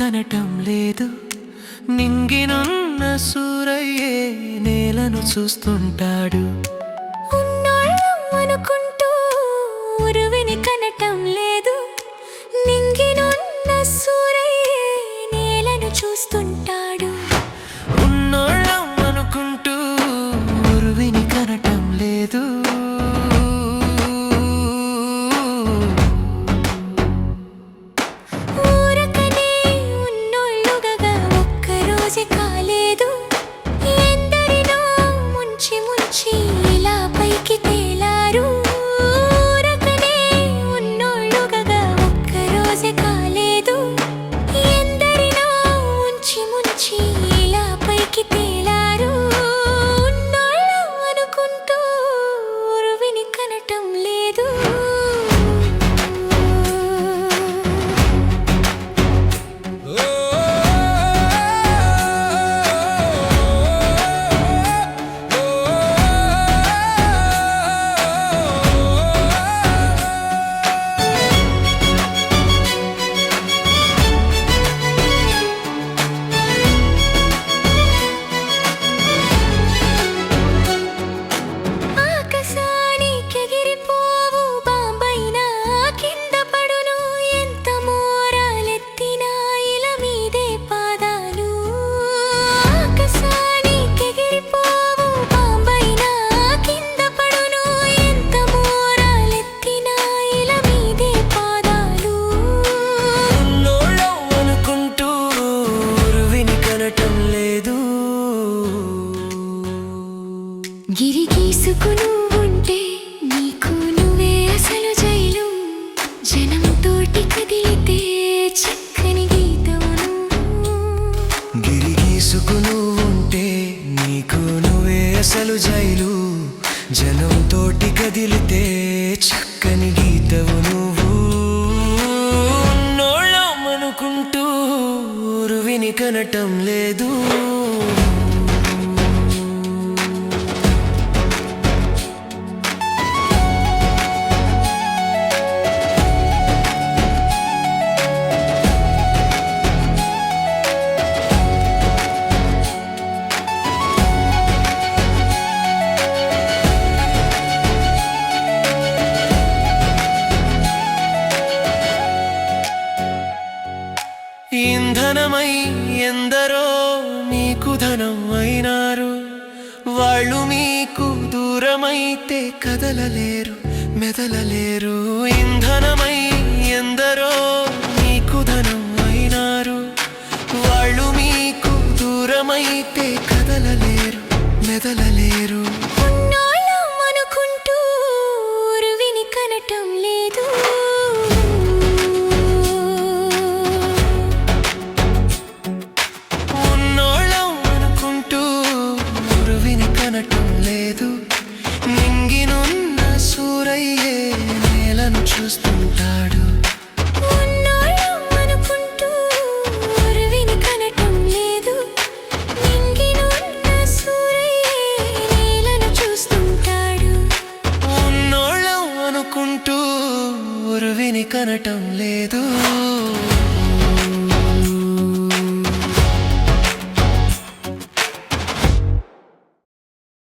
కనటం లేదు. నింగినున్న సూరయ్యే నేలను చూస్తుంటాడు. కనటం గిరి గీసుకును ఉంటే నీకు నువ్వే అసలు జైలు. జనం తోటి కదిలితే చక్కని గీతమును. గిరి గీసుకును ఉంటే నీకు నువ్వే అసలు జైలు. జనం తోటి కదిలితే చక్కని గీతవు నువ్వు ఉన్నోళ్ళం అనుకుంటూ ఉరువిని కనటం లేదు. ఇంధనమై ఎందరో మీకు ధనం అయినారు వాళ్ళు మీకు దూరమైతే కదలలేరు మెదలలేరు. ఇంధనమై ఎందరో కనటం లేదు. నింగినున్న సూరయ్యే నేలను చూస్తుంటాడు. కనటం లేదు.